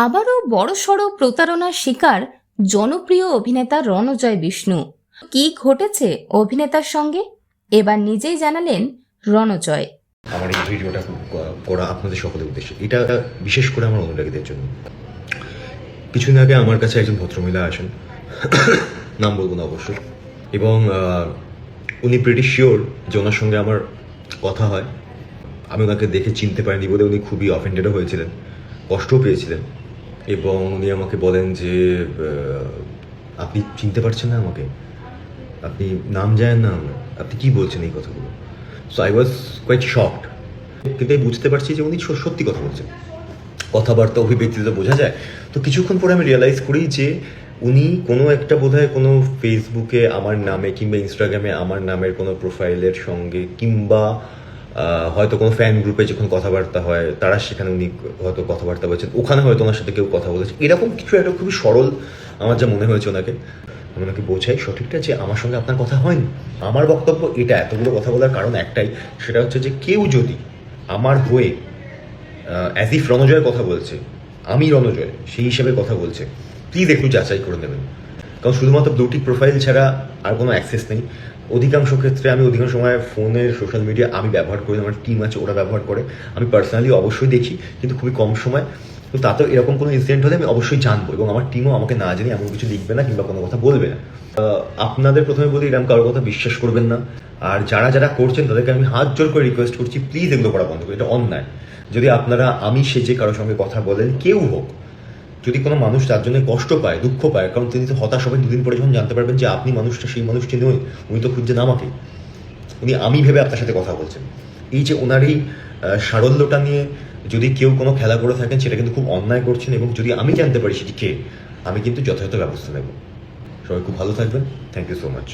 আবারও বড়সড় প্রতারণার শিকার জনপ্রিয় অভিনেতা রণজয় বিষ্ণু। কি ঘটেছে অভিনেতার সঙ্গে? এবার নিজেই জানালেন রণজয়। আমার এই ভিডিওটা করা আপনাদের সকলের উদ্দেশ্যে। এটা বিশেষ করে আমার অনুরাগীদের জন্য। কিছুদিন আগে আমার কাছে একজন ভদ্রমহিলা আসেন। নাম বলব না অবশ্যই এবং উনি প্রিটি শিওর যে ওনার সঙ্গে আমার কথা হয়। আমি ওনাকে দেখে চিনতে পারিনি বলে উনি খুবই অফেন্ডেডও হয়েছিলেন। কষ্টও পেয়েছিলেন। এবং উনি আমাকে বলেন যে আপনি চিনতে পারছেন না আমাকে। আপনি নাম জানেন না আপনি কি বলছেন এই কথাগুলো? So I was quite shocked কিন্তু আমি বুঝতে পারছি যে উনি সত্যি কথা বলছেন। কথাবার্তা অভিব্যক্তিতে বোঝা যায়। তো কিছুক্ষণ পরে আমি রিয়েলাইজ করি যে উনি কোনো একটা বোধহয় কোনো ফেসবুকে আমার নামে কিংবা ইনস্টাগ্রামে আমার নামের কোনো প্রোফাইলের সঙ্গে কিংবা হয়তো কোনো ফ্যান গ্রুপে যখন কথাবার্তা হয়, তারা সেখানে উনি হয়তো কথাবার্তা বলছেন। ওখানে হয়তো ওনার সাথে কেউ কথা বলেছে। এরকম কিছু একটা খুবই সরল আমার যা মনে হয়েছে ওনাকে। আমি ওনাকে বোঝাই সঠিকটা যে আমার সঙ্গে আপনার কথা হয়নি। আমার বক্তব্য এটা, এতগুলো কথা বলার কারণ একটাই, সেটা হচ্ছে যে কেউ যদি আমার হয়ে অ্যাজ ইফ রণজয়ের কথা বলছে, আমি রণজয়, সেই হিসেবে কথা বলছে প্লিজ একটু যাচাই করে নেবেন। কারণ শুধুমাত্র দুটি প্রোফাইল ছাড়া আর কোনো অ্যাক্সেস নেই। অধিকাংশ ক্ষেত্রে আমি অধিকাংশ সময় ফোনের, সোশ্যাল মিডিয়া আমি ব্যবহার করি, আমার টিম আছে, ওরা ব্যবহার করে। আমি পার্সোনালি অবশ্যই দেখি, কিন্তু খুবই কম সময়। তো তাতেও এরকম কোনো ইনসিডেন্ট হলে আমি অবশ্যই জানব এবং আমার টিমও আমাকে না জেনে এমন কিছু লিখবে না কিংবা কোনো কথা বলবে না। আপনাদের প্রথমে বলি, এরকম কারোর কথা বিশ্বাস করবেন না। আর যারা যারা করছেন, তাদেরকে আমি হাত জোর করে রিকোয়েস্ট করছি প্লিজ এগুলো করা বন্ধ করুন, এটা অন্যায়। যদি আপনারা আমি সেজে কারোর সঙ্গে কথা বলেন, কেউ হোক যদি কোনো মানুষ তার জন্য কষ্ট পায়, দুঃখ পায়, কারণ তিনি তো হতাশ হবেন, দুদিন পরে যখন জানতে পারবেন যে আপনি মানুষটা, সেই মানুষটি নই উনি তো খুঁজছেন আমাকে। উনি আমি ভেবে আপনার সাথে কথা বলছেন। এই যে ওনার এই সারল্যটা নিয়ে যদি কেউ কোনো খেলা করে থাকেন, সেটা কিন্তু খুব অন্যায় করছেন এবং যদি আমি জানতে পারি সেটি কে, আমি কিন্তু যথাযথ ব্যবস্থা নেব। সবাই খুব ভালো থাকবেন। Thank you so much